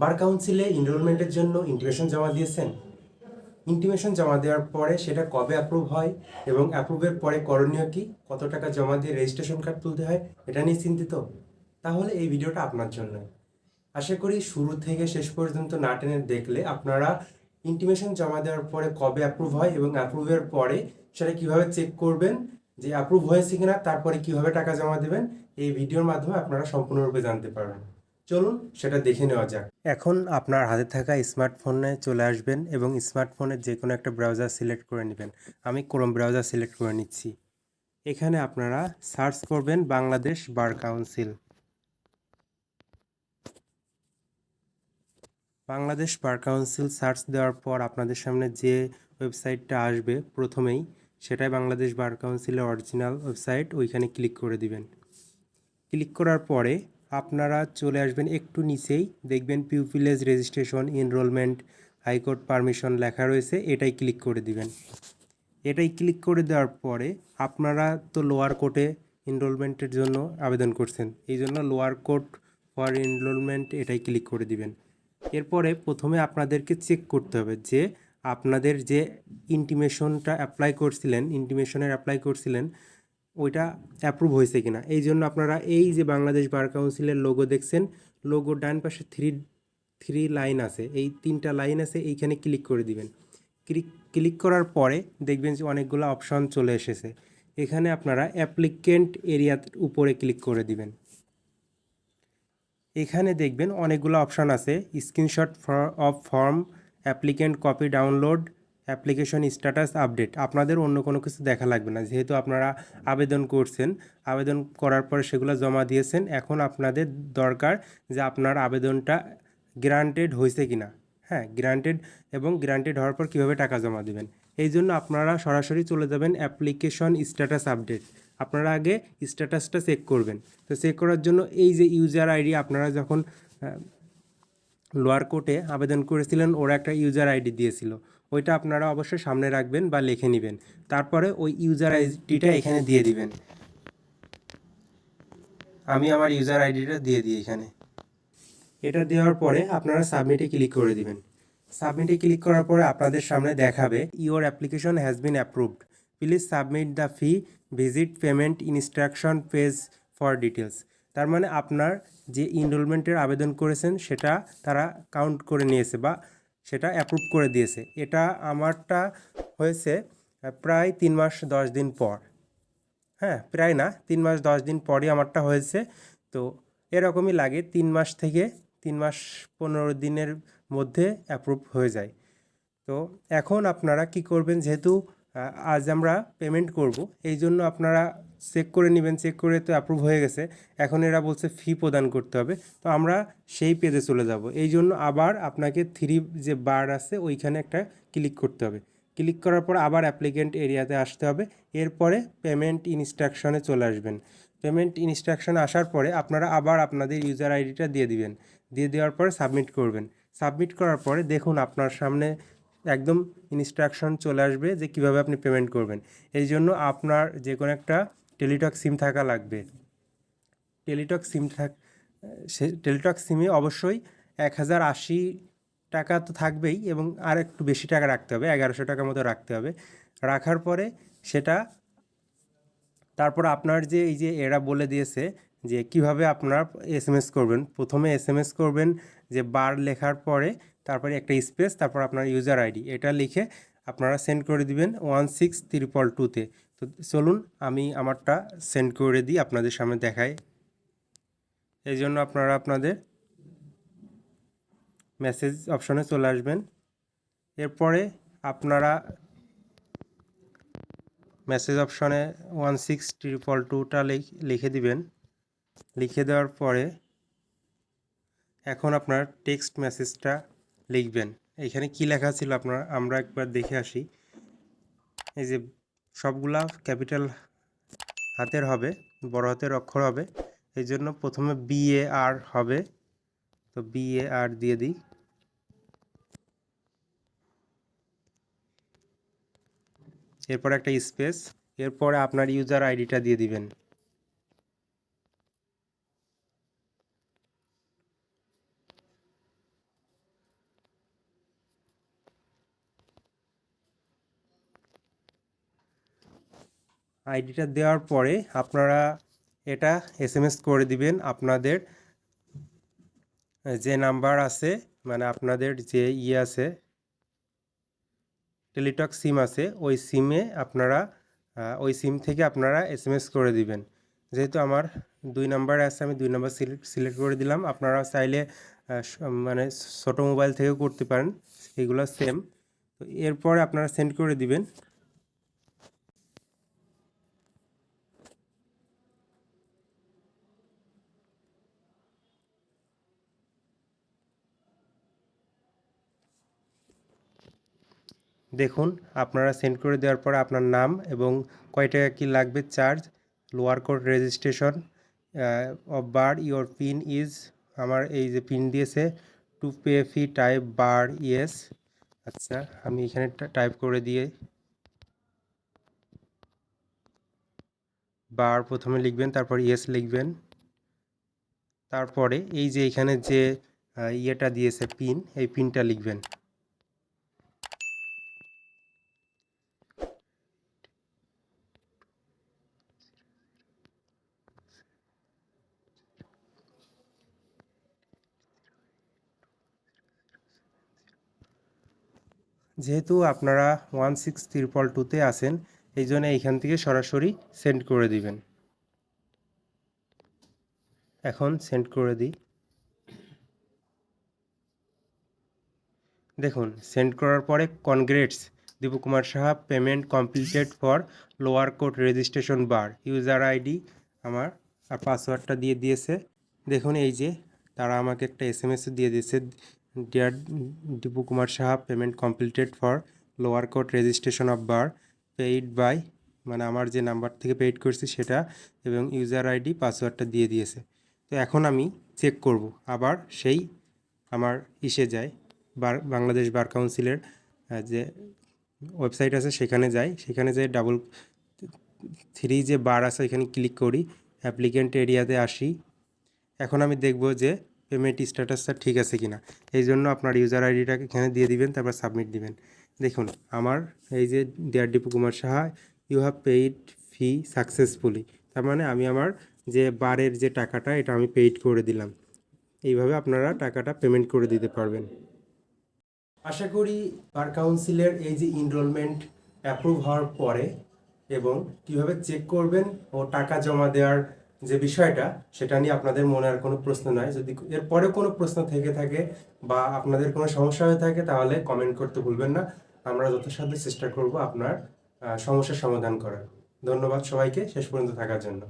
বার কাউন্সিলে এনরোলমেন্টের জন্য ইন্টিমেশন জমা দিয়েছেন। ইন্টিমেশন জমা দেওয়ার পরে সেটা কবে অ্যাপ্রুভ হয় এবং অ্যাপ্রুভের পরে করণীয় কি? কত টাকা জমা দিয়ে রেজিস্ট্রেশন কার্ড তুলতে হয়? এটা নিয়ে চিন্তিত। তাহলে এই ভিডিওটা আপনার জন্য। আশা করি শুরু থেকে শেষ পর্যন্ত না টেনে দেখলে আপনারা ইন্টিমেশন জমা দেওয়ার পরে কবে অ্যাপ্রুভ হয় এবং অ্যাপ্রুভের পরে সেটা কীভাবে চেক করবেন, যে অ্যাপ্রুভ হয়েছে কিনা, তারপরে কীভাবে টাকা জমা দেবেন, এই ভিডিওর মাধ্যমে আপনারা সম্পূর্ণরূপে জানতে পারবেন। চলুন সেটা দেখে নেওয়া যাক। এখন আপনার হাতে থাকা স্মার্টফোনে চলে আসবেন এবং স্মার্টফোনের যে কোনো একটা ব্রাউজার সিলেক্ট করে নেবেন। আমি ক্রোম ব্রাউজার সিলেক্ট করে নিচ্ছি। এখানে আপনারা সার্চ করবেন Bangladesh bar council. Bangladesh bar council search দেওয়ার পর আপনাদের সামনে যে ওয়েবসাইটটা আসবে প্রথমেই, সেটাই বাংলাদেশ বার কাউন্সিলের অরিজিনাল ওয়েবসাইট। ওইখানে ক্লিক করে দিবেন। ক্লিক করার পরে আপনারা চলে আসবেন একটু নিচেই। দেখবেন pupilage registration enrolment high court permission লেখা রয়েছে, এটাই ক্লিক করে দিবেন। এটাই ক্লিক করে দেওয়ার পরে আপনারা তো লোয়ার কোর্টে এনরোলমেন্টের জন্য আবেদন করছেন, এই জন্য লোয়ার কোর্ট ফর এনরোলমেন্ট এটাই ক্লিক করে দিবেন। এরপরে প্রথমে আপনাদেরকে চেক করতে হবে যে আপনাদের যে ইন্টিমেশনটা অ্যাপ্লাই করছিলেন ইন্টিমেশনের অ্যাপ্লাই করছিলেন ওইটা অ্যাপ্রুভ হয়েছে কিনা। এই জন্য আপনারা এই যে বাংলাদেশ বার কাউন্সিলের লোগো দেখছেন লোগো ডান পাশে থ্রি থ্রি লাইন আছে। এই তিনটা লাইন আছে, এইখানে ক্লিক করে দিবেন। ক্লিক ক্লিক করার পরে দেখবেন যে অনেকগুলো অপশন চলে এসেছে। এখানে আপনারা অ্যাপ্লিকেন্ট এরিয়ার উপরে ক্লিক করে দিবেন। এখানে দেখবেন অনেকগুলো অপশান আছে। Screenshot of form applicant copy download application status update, আপনাদের অন্য কোনো কিছু দেখা লাগবে না। যেহেতু আপনারা আবেদন করছেন, আবেদন করার পরে সেগুলো জমা দিয়েছেন, এখন আপনাদের দরকার যে আপনার আবেদনটা গ্রান্টেড হয়েছে কিনা। হ্যাঁ গ্রান্টেড এবং গ্রান্টেড হওয়ার পর কীভাবে টাকা জমা দেবেন। এই জন্য আপনারা সরাসরি চলে যাবেন অ্যাপ্লিকেশন স্ট্যাটাস আপডেট। আপনারা আগে স্ট্যাটাসটা চেক করবেন। তো চেক করার জন্য এই যে ইউজার আইডি আপনারা যখন লোয়ার কোর্টে আবেদন করেছিলেন, ওরা একটা ইউজার আইডি দিয়েছিল। ওইটা আপনারা অবশ্যই সামনে রাখবেন বা লিখে নেবেন। তারপরে ওই ইউজার আইডিটা এখানে দিয়ে দিবেন। আমি আমার ইউজার আইডিটা দিয়ে দিই এখানে। এটা দেওয়ার পরে আপনারা সাবমিটে ক্লিক করে দিবেন। সাবমিটে ক্লিক করার পরে আপনাদের সামনে দেখাবে your application has been approved please submit the fee visit payment instruction page for details তার মানে আপনার যে ইনরোলমেন্টের আবেদন করেছেন, সেটা তারা কাউন্ট করে নিয়েছে বা সেটা অ্যাপ্রুভ করে দিয়েছে। এটা আমারটা হয়েছে প্রায় তিন মাস দশ দিন পর। হ্যাঁ প্রায় না, তিন মাস দশ দিন পরই আমারটা হয়েছে। তো এরকমই লাগে, তিন মাস থেকে তিন মাস পনেরো দিনের মধ্যে অ্যাপ্রুভ হয়ে যায়। তো এখন আপনারা কি করবেন, যেহেতু আজ আমরা পেমেন্ট করব, এই জন্য আপনারা চেক করে নেবেন চেক করে তো অ্যাপ্রুভ হয়ে গেছে। এখন এরা বলছে ফি প্রদান করতে হবে। তো আমরা সেই পেজে চলে যাব। এই জন্য আবার আপনাকে থ্রি যে বার আছে, ওইখানে একটা ক্লিক করতে হবে। ক্লিক করার পর আবার অ্যাপ্লিকেন্ট এরিয়াতে আসতে হবে। এরপরে পেমেন্ট ইনস্ট্রাকশনে চলে আসবেন। পেমেন্ট ইনস্ট্রাকশন আসার পরে আপনারা আবার আপনাদের ইউজার আইডিটা দিয়ে দিবেন। দিয়ে দেওয়ার পরে সাবমিট করবেন। সাবমিট করার পরে দেখুন আপনার সামনে একদম ইনস্ট্রাকশন চলে আসবে যে কীভাবে আপনি পেমেন্ট করবেন। এই জন্য আপনার যে কোনো একটা টেলিটক সিম থাকা লাগবে। টেলিটক সিম থাক সে টেলিটক সিমে অবশ্যই এক হাজার আশি টাকা তো থাকবেই এবং আর একটু বেশি টাকা রাখতে হবে, এগারোশো টাকার মতো রাখতে হবে। রাখার পরে সেটা তারপর আপনার যে এই যে এরা বলে দিয়েছে যে কীভাবে আপনার এস এম এস করবেন। প্রথমে এস এম এস করবেন যে বার লেখার পরে তারপরে একটা স্পেস, তারপর আপনার ইউজার আইডি। এটা লিখে আপনারা সেন্ড করে দিবেন ওয়ান সিক্স ত্রিপল টুতে তো। চলুন, আমি আমারটা সেন্ড করে দিই, আপনাদের সামনে দেখাই। এই জন্য আপনারা আপনাদের মেসেজ অপশনে চলে আসবেন। এরপরে আপনারা মেসেজ অপশনে ওয়ান সিক্স ট্রিপল টুটা লিখে দিবেন। লিখে দেওয়ার পরে এখন আপনার টেক্সট মেসেজটা লিখবেন। এখানে কি লেখা ছিল আপনার, আমরা একবার দেখে আসি। এই যে সবগুলা ক্যাপিটাল হাতের হবে, বড় হাতের অক্ষর হবে, এই জন্য প্রথমে বি এ আর হবে। তো বি এ আর দিয়ে দিই। এরপর একটা স্পেস, এরপরে আপনার ইউজার আইডিটা দিয়ে দিবেন। আইডিটা দেওয়ার পরে আপনারা এটা এস এম এস করে দিবেন আপনাদের যে নাম্বার আছে মানে আপনাদের যে ইয়ে আছে, টেলিটক সিম আছে, ওই সিমে আপনারা ওই সিম থেকে আপনারা এস এম এস করে দিবেন। যেহেতু আমার দুই নাম্বার আছে, আমি দুই নাম্বার সিলেক্ট সিলেক্ট করে দিলাম। আপনারা চাইলে মানে ছোটো মোবাইল থেকেও করতে পারেন, এগুলো সেম। তো এরপরে আপনারা সেন্ড করে দিবেন। দেখুন, আপনারা সেন্ড করে দেওয়ার পর আপনার নাম এবং কয় টাকা কী লাগবে charge lower court registration of bar your PIN is আমার এই যে পিন দিয়েছে to pay fee type bar yes আচ্ছা আমি এখানে টাইপ করে দিয়ে বার প্রথমে লিখবেন, তারপর ইয়েস লিখবেন। তারপরে এই যে এখানে যে ইয়েটা দিয়েছে পিন এই পিনটা লিখবেন। যেহেতু আপনারা ওয়ান সিক্স ত্রিপল টুতে আসেন এই জন্য এইখান থেকে সরাসরি সেন্ড করে দিবেন। এখন সেন্ড করে দিই। দেখুন, সেন্ড করার পরে congrats Dipkumar Saha payment completed for lower court registration bar user ID আমার আর পাসওয়ার্ডটা দিয়ে দিয়েছে। দেখুন, এই যে তারা আমাকে একটা এস দিয়ে দিয়েছে dear Dipu Kumar Saha payment completed for lower court registration of bar paid by মানে আমার যে নাম্বার থেকে পেইড করছি সেটা এবং ইউজার আইডি পাসওয়ার্ডটা দিয়ে দিয়েছে। তো এখন আমি চেক করব। আবার সেই আমার ইসে যায়, বার, বাংলাদেশ বার কাউন্সিলের যে ওয়েবসাইট আছে সেখানে যাই সেখানে যাই ডাবল থ্রি যে বার আছে এখানে ক্লিক করি অ্যাপ্লিকেন্ট এরিয়াতে আসি। এখন আমি দেখব যে পেমেন্ট স্ট্যাটাসটা ঠিক আছে কিনা। এই জন্য আপনার ইউজার আইডিটাকে এখানে দিয়ে দিবেন, তারপর সাবমিট দিবেন। দেখুন, আমার এই যে dear Dipu Kumar Saha you have paid fee successfully তার মানে আমি আমার যে বারের যে টাকাটা, এটা আমি পেইড করে দিলাম। এইভাবে আপনারা টাকাটা পেমেন্ট করে দিতে পারবেন। আশা করি বার কাউন্সিলের এই যে এনরোলমেন্ট অ্যাপ্রুভ হওয়ার পরে এবং কীভাবে চেক করবেন ও টাকা জমা দেওয়ার যে বিষয়টা, সেটা নিয়ে আপনাদের মনে আর কোনো প্রশ্ন নয় যদি এরপরে কোনো প্রশ্ন থেকে থাকে বা আপনাদের কোনো সমস্যা হয়ে থাকে, তাহলে কমেন্ট করতে ভুলবেন না। আমরা যথাসাধ্য চেষ্টা করব আপনার সমস্যার সমাধান করার। ধন্যবাদ সবাইকে, শেষ পর্যন্ত থাকার জন্য।